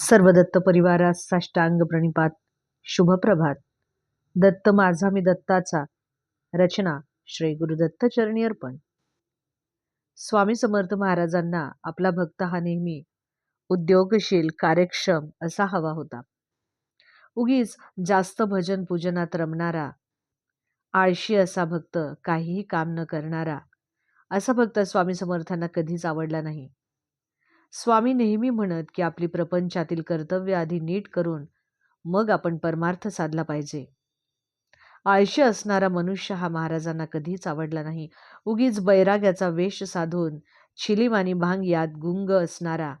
सर्व दत्त परिवारास साष्टांग प्रणिपात शुभप्रभात. दत्त माझा मी दत्ताचा. रचना श्री गुरुदत्त चरणी अर्पण. स्वामी समर्थ महाराजांना आपला भक्त हा नेहमी उद्योगशील कार्यक्षम असा हवा होता. उगीच जास्त भजन पूजनात रमणारा आळशी असा भक्त काहीही काम न करणारा असा भक्त स्वामी समर्थांना कधीच आवडला नाही. स्वामी नेहमी म्हणत की आपली प्रपंचातील कर्तव्य आधी नीट करून मग आपण परमार्थ साधला पाहिजे. आळशी असणारा मनुष्य हा महाराजांना कधीच आवडला नाही. उगीच बैराग्याचा वेश साधून छिलीम आणि भांग यात गुंग असणारा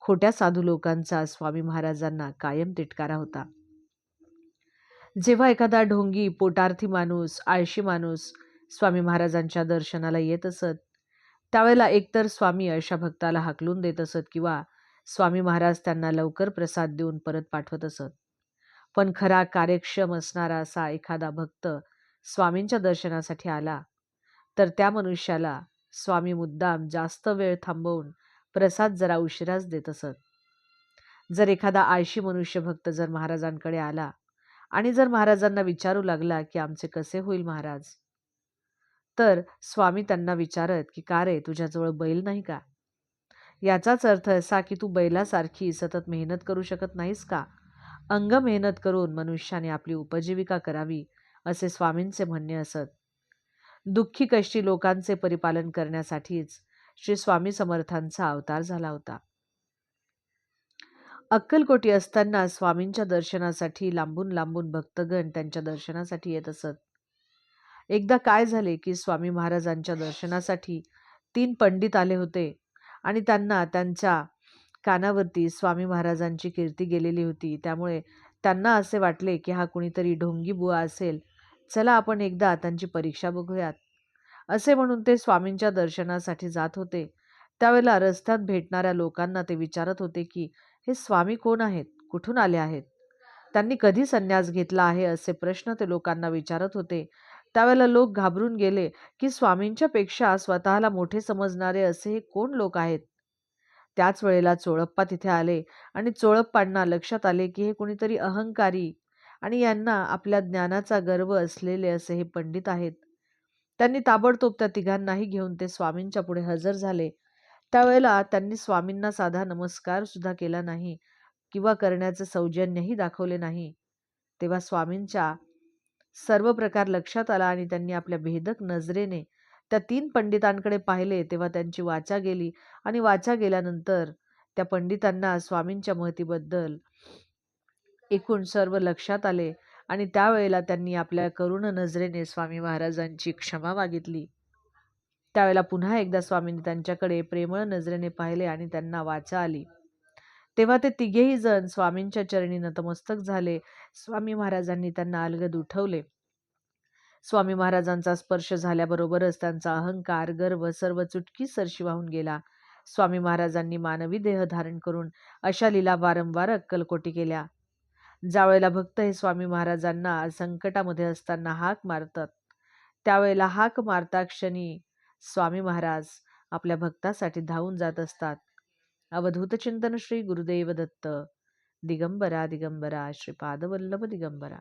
खोट्या साधू लोकांचा स्वामी महाराजांना कायम तिटकारा होता. जेव्हा एखादा ढोंगी पोटार्थी माणूस आळशी माणूस स्वामी महाराजांच्या दर्शनाला येत असत त्यावेळेला एकतर स्वामी अशा भक्ताला हाकलून देत असत किंवा स्वामी महाराज त्यांना लवकर प्रसाद देऊन परत पाठवत असत. पण खरा कार्यक्षम असणारा असा एखादा भक्त स्वामींच्या दर्शनासाठी आला तर त्या मनुष्याला स्वामी मुद्दाम जास्त वेळ थांबवून प्रसाद जरा उशिराच देत असत. जर एखादा आळशी मनुष्य भक्त जर महाराजांकडे आला आणि जर महाराजांना विचारू लागला की आमचे कसे होईल महाराज? तर स्वामी त्यांना विचारत की का रे तुझ्याजवळ बैल नाही का? याचाच अर्थ असा की तू बैलासारखी सतत मेहनत करू शकत नाहीस का? अंग मेहनत करून मनुष्याने आपली उपजीविका करावी असे स्वामींचे म्हणणे असत. दुःखी कष्टी लोकांचे परिपालन करण्यासाठीच श्री स्वामी समर्थांचा अवतार झाला होता. अक्कलकोटी असताना स्वामींच्या दर्शनासाठी लांबून लांबून भक्तगण त्यांच्या दर्शनासाठी येत असत. एकदा काय झाले की स्वामी महाराजांच्या दर्शनासाठी तीन पंडित आले होते आणि त्यांना त्यांच्या कानावरती स्वामी महाराजांची कीर्ती गेलेली होती. त्यामुळे त्यांना असे वाटले की हा कुणीतरी ढोंगी बुवा असेल. चला आपण एकदा त्यांची परीक्षा बघूयात. असे म्हणून ते स्वामींच्या दर्शनासाठी जात होते. त्यावेळेला रस्त्यात भेटणाऱ्या लोकांना ते विचारत होते की हे स्वामी कोण आहेत? कुठून आले आहेत? त्यांनी कधी संन्यास घेतला आहे? असे प्रश्न ते लोकांना विचारत होते. त्यावेळेला लोक घाबरून गेले की स्वामींच्या पेक्षा स्वतःला मोठे समजणारे असे हे कोण लोक आहेत? त्याच वेळेला चोळप्पा तिथे आले आणि चोळप्पांना लक्षात आले की हे कुणीतरी अहंकारी आणि यांना आपल्या ज्ञानाचा गर्व असलेले असे हे पंडित आहेत. त्यांनी ताबडतोब त्या तिघांनाही घेऊन ते स्वामींच्या पुढे हजर झाले. त्यावेळेला त्यांनी स्वामींना साधा नमस्कार सुद्धा केला नाही किंवा करण्याचे सौजन्यही दाखवले नाही. तेव्हा स्वामींच्या सर्व प्रकार लक्षात आला आणि त्यांनी आपल्या भेदक नजरेने त्या तीन पंडितांकडे पाहिले तेव्हा त्यांची वाचा गेली आणि वाचा गेल्यानंतर त्या पंडितांना स्वामींच्या महतीबद्दल एकूण सर्व लक्षात आले आणि त्यावेळेला त्यांनी आपल्या करुण नजरेने स्वामी महाराजांची क्षमा मागितली. त्यावेळेला पुन्हा एकदा स्वामींनी त्यांच्याकडे प्रेमळ नजरेने पाहिले आणि त्यांना वाचा आली. तेव्हा ते तिघेही जण स्वामींच्या चरणी नतमस्तक झाले. स्वामी महाराजांनी त्यांना अलगद उठवले. स्वामी महाराजांचा स्पर्श झाल्याबरोबरच त्यांचा अहंकार गर्व सर्व चुटकी सरशी वाहून गेला. स्वामी महाराजांनी मानवी देह धारण करून अशा लीला वारंवार अक्कलकोटी केल्या. ज्यावेळेला भक्त हे स्वामी महाराजांना संकटामध्ये असताना हाक मारतात त्यावेळेला हाक मारता क्षणी स्वामी महाराज आपल्या भक्तासाठी धावून जात असतात. अवधूत चिंतन श्री गुरुदेव दत्त दिगंबरा दिगंबरा श्रीपादवल्लभ दिगंबरा।